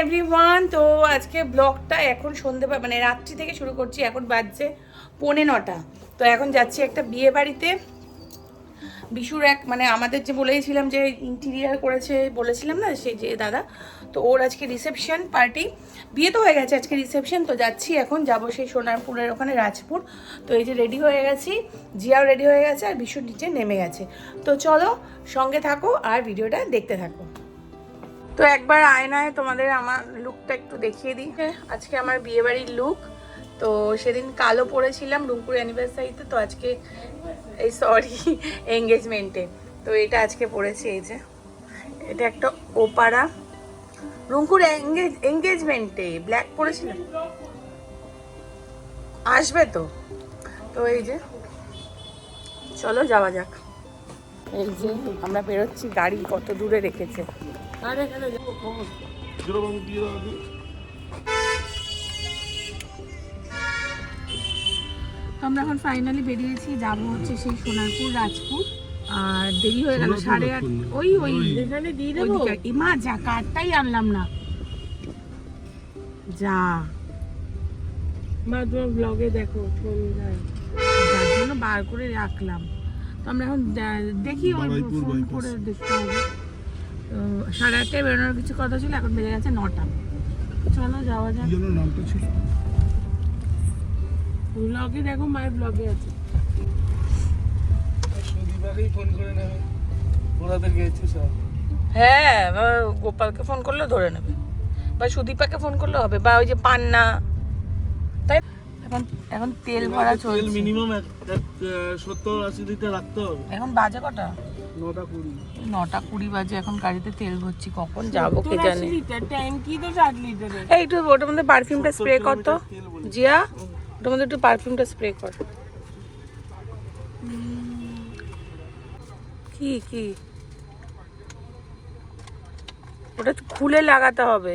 Everyone তো আজকে ব্লগটা এখন সন্ধে মানে রাত্রি থেকে শুরু করছি। এখন বাজছে পৌনে নটা। তো এখন যাচ্ছি একটা বিয়ে বাড়িতে। বিশুর এক মানে আমাদের যে বলেছিলাম যে ইন্টিরিয়ার করেছে, বলেছিলাম না সেই যে দাদা? তো ওর আজকে রিসেপশন পার্টি বিয়ে তো হয়ে গেছে আজকে রিসেপশন তো যাচ্ছি এখন। যাব সেই সোনারপুরের ওখানে রাজপুর। তো এই যে রেডি হয়ে গেছি। জিয়াও রেডি হয়ে গেছে আর বিশুর নিচে নেমে গেছে। তো চলো সঙ্গে থাকো আর ভিডিওটা দেখতে থাকো। তো একবার আয়নায় তোমাদের আমার লুকটা একটু দেখিয়ে দিই। হ্যাঁ আজকে আমার বিয়েবাড়ির লুক তো সেদিন কালো পরেছিলাম রুমপুর অ্যানিভার্সারিতে তো আজকে এই সরি এঙ্গেজমেন্টে তো এটা আজকে পড়েছি এই যে। এটা একটা ওপারা রুমপুর এঙ্গেজ এঙ্গেজমেন্টে ব্ল্যাক পরেছিলাম। আসবে তো? তো এই যে, চলো যাওয়া যাক। এই যে আমরা বেরোচ্ছি গাড়ি কত দূরে রেখেছে। আমরা এখন ফাইনালি বেরিয়েছি যাব হচ্ছে সেই সোনারপুর রাজপুর। আর দেরি হয়ে গেল সাড়ে আট ওই ওই এখানে দিয়ে দেবো? যা কার্ডটাই আনলাম না। যা। মা তোমার ব্লগে দেখো ফোন যার জন্য বার করে রাখলাম। আমরা এখন দেখি ওই ফোন করে দেখতে হবে। তো সাড়ে আটটায় বেরোনোর কিছু কথা ছিল এখন বেজে গেছে নটা। চলো যাওয়া যাক। নামটা ছিল? ব্লগে দেখো মায়ের ব্লগে আছে। ফোন করে নেবে। সব। হ্যাঁ গোপালকে ফোন করলে ধরে নেবে। বা সুদীপাকে ফোন করলে হবে। বা ওই যে পান্না এখন এখন তেল ভরা তেল মিনিমাম এক এক, আহ, সত্তর আশি লিটার রাখতে হবে। এখন বাজে কটা? নটা কুড়ি। নটা কুড়ি বাজে এখন গাড়িতে তেল ভরছি কখন যাব কে জানে? লিটার ট্যাঙ্কি তো ষাট লিটারের এই একটু ওটার মধ্যে পারফিউমটা স্প্রে কর তো। জিয়া ওটার মধ্যে একটু পারফিউমটা স্প্রে কর। কি কি? ওটা খুলে লাগাতে হবে।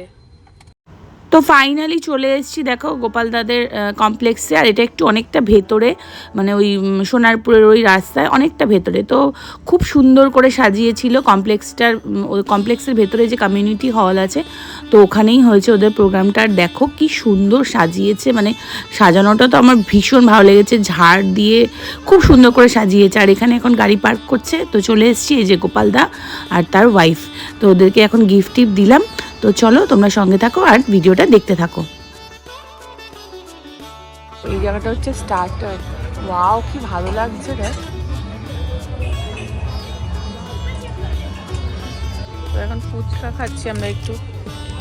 তো ফাইনালি চলে এসেছি, দেখো গোপাল দাদের কমপ্লেক্সে আর এটা একটু অনেকটা ভেতরে মানে ওই সোনারপুরের ওই রাস্তায় অনেকটা ভেতরে। তো খুব সুন্দর করে সাজিয়েছিল কমপ্লেক্সটার ওই কমপ্লেক্সের ভেতরে যে কমিউনিটি হল আছে, তো ওখানেই হয়েছে ওদের প্রোগ্রামটা আর দেখো কি সুন্দর সাজিয়েছে মানে সাজানোটা তো আমার ভীষণ ভালো লেগেছে। ঝাড় দিয়ে খুব সুন্দর করে সাজিয়েছে। আর এখানে এখন গাড়ি পার্ক করছে, তো চলে এসেছি এই যে গোপালদা আর তার ওয়াইফ তো ওদেরকে এখন গিফট টিফট দিলাম। তো চলো তোমরা সঙ্গে থাকো আর ভিডিওটা দেখতে থাকো। এই জায়গাটা হচ্ছে স্টার্টার ওয়াও কি ভালো লাগছে রে। তো এখন ফুচকা খাচ্ছি আমরা একটু।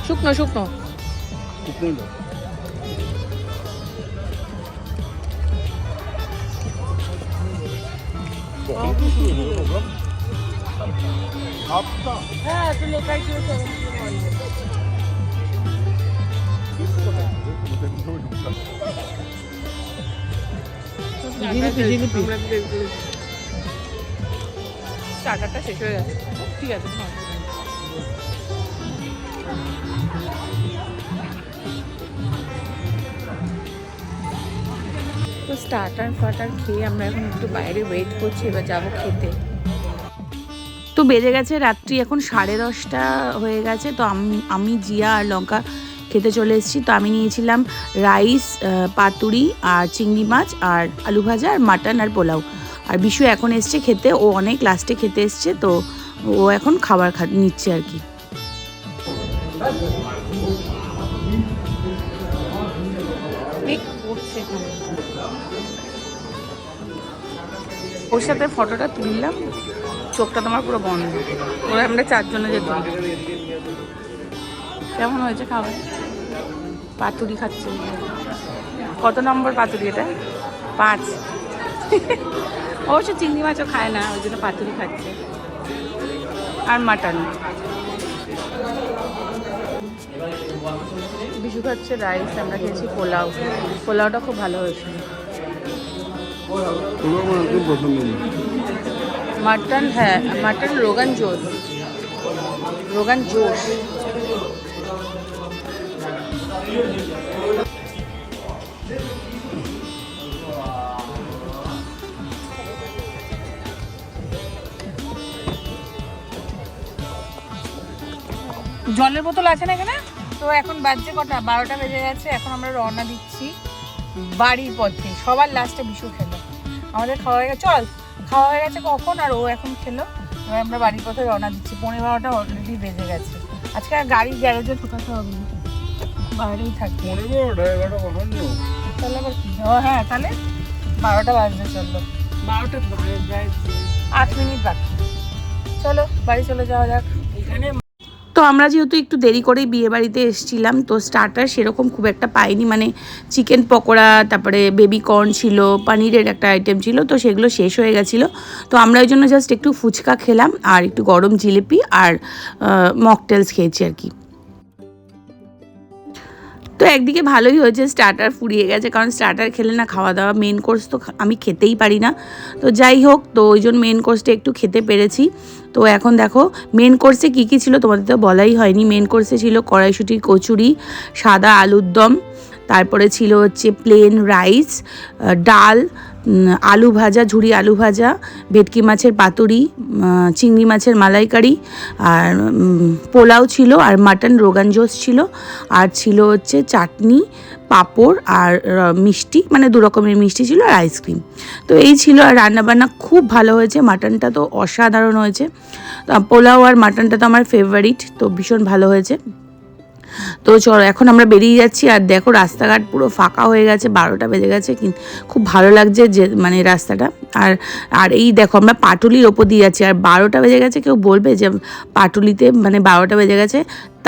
শুকনো শুকনো। হ্যাঁ তো লেখাই স্টার্টারটা শেষ হয়ে গেছে। ঠিক আছে তো স্টার্টার ফাটার খেয়ে আমরা এখন একটু বাইরে ওয়েট করছি এবার যাব খেতে। তো বেজে গেছে রাত্রি এখন সাড়ে দশটা হয়ে গেছে। তো আমি আমি জিয়া আর লঙ্কা খেতে চলে এসেছি। তো আমি নিয়েছিলাম রাইস পাতুরি আর চিংড়ি মাছ আর আলু ভাজা আর মাটন আর পোলাও। আর বিশু এখন এসছে খেতে, ও অনেক লাস্টে খেতে এসছে, তো ও এখন খাবার নিচ্ছে আর কি। ওর সাথে ফটোটা তুললাম, চোখটা তোমার পুরো বন্ধ। ওরা আমরা চারজনে যেত কেমন হয়েছে খাবার? পাতুরি খাচ্ছে। কত নম্বর পাতুরি এটা? পাঁচ। অবশ্য চিংড়ি মাছও খায় না, ওই জন্য পাতুরি খাচ্ছে। আর মাটন। বিশু খাচ্ছে রাইস আমরা খেয়েছি পোলাও। পোলাওটা খুব ভালো হয়েছে। মাটন হ্যাঁ মাটন রোগান জোশ রোগান জোশ জলের বোতল আছে না এখানে? তো এখন বাজছে কটা? বারোটা বেজে গেছে, এখন আমরা রওনা দিচ্ছি বাড়ির পথে। সবার লাস্টে বিশু খেলো। আমাদের খাওয়া হয়ে গেছে। চল, খাওয়া হয়ে গেছে কখন? আর ও এখন খেলো। এবার আমরা বাড়ির পথে রওনা দিচ্ছি। পনেরো বারোটা অলরেডি বেজে গেছে। আজকে গাড়ি গ্যারেজে ঢোকাতে হবে বাইরেই বাহান্ন। তাহলে আবার কি? ও হ্যাঁ তাহলে বারোটা বাজবে চলল বারোটা আট মিনিট বাকি। চলো বাড়ি চলে যাওয়া যাক। এখানে তো আমরা যেহেতু একটু দেরি করেই বিয়ে বাড়িতে এসেছিলাম তো স্টার্টার সেরকম খুব একটা পাইনি। মানে চিকেন পকোড়া তারপরে বেবি কর্ন ছিল পানিরের একটা আইটেম ছিল তো সেগুলো শেষ হয়ে গেছিল। তো আমরা ওই জন্য জাস্ট একটু ফুচকা খেলাম আর একটু গরম জিলিপি আর মকটেলস খেয়েছি আর কি। তো একদিকে ভালোই হয়েছে স্টার্টার ফুরিয়ে গেছে, কারণ স্টার্টার খেলে না খাওয়া দাওয়া মেন কোর্স তো আমি খেতেই পারি না। তো যাই হোক, তো ওই জন্য মেন কোর্সটা একটু খেতে পেরেছি। তো এখন দেখো মেন কোর্সে কী কী ছিল তোমাদের তো বলাই হয়নি। মেন কোর্সে ছিল কড়াইশুটির কচুরি, সাদা আলুর দম, তারপরে ছিল হচ্ছে প্লেন রাইস ডাল আলু ভাজা, ঝুরি আলু ভাজা, ভেটকি মাছের পাতুরি চিংড়ি মাছের মালাইকারি, আর পোলাও ছিল, আর মাটন রোগান জোস ছিল, আর ছিল হচ্ছে চাটনি, পাঁপড়, আর মিষ্টি মানে দু রকমের মিষ্টি ছিল আর আইসক্রিম। তো এই ছিল আর রান্নাবান্না খুব ভালো হয়েছে, মাটনটা তো অসাধারণ হয়েছে। পোলাও আর মাটনটা তো আমার ফেভারিট তো ভীষণ ভালো হয়েছে। তো চলো, এখন আমরা বেরিয়ে যাচ্ছি আর দেখো রাস্তাঘাট পুরো ফাঁকা হয়ে গেছে, বারোটা বেজে গেছে খুব ভালো লাগছে যে মানে রাস্তাটা। আর আর এই দেখো আমরা পাটুলির ওপর দিয়ে যাচ্ছি, আর বারোটা বেজে গেছে, কেউ বলবে যে পাটুলিতে মানে বারোটা বেজে গেছে।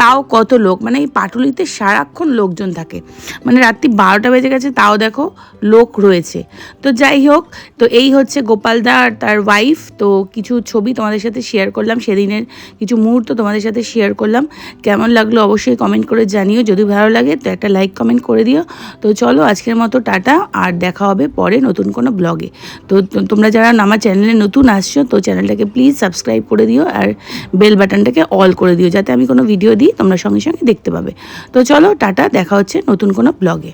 তাও কত লোক? মানে এই পাটুলিতে সারাক্ষণ লোকজন থাকে। মানে রাত্রি বারোটা বেজে গেছে, তাও দেখো লোক রয়েছে। তো যাই হোক, তো এই হচ্ছে গোপালদা আর তার ওয়াইফ তো কিছু ছবি তোমাদের সাথে শেয়ার করলাম, সেদিনের কিছু মুহূর্ত তোমাদের সাথে শেয়ার করলাম। কেমন লাগল অবশ্যই কমেন্ট করে জানিও। যদি ভালো লাগে, তো একটা লাইক কমেন্ট করে দিও। তো চলো, আজকের মতো টাটা, আর দেখা হবে পরে নতুন কোনো ব্লগে তো তোমরা যারা আমার চ্যানেলে নতুন আসছো, তো চ্যানেলটাকে প্লিজ সাবস্ক্রাইব করে দিও, আর বেল বাটনটাকে অল করে দিও, যাতে আমি কোনো ভিডিও তোমরা সঙ্গে সঙ্গে দেখতে পাবে। তো চলো টাটা দেখা হচ্ছে নতুন কোনো ব্লগে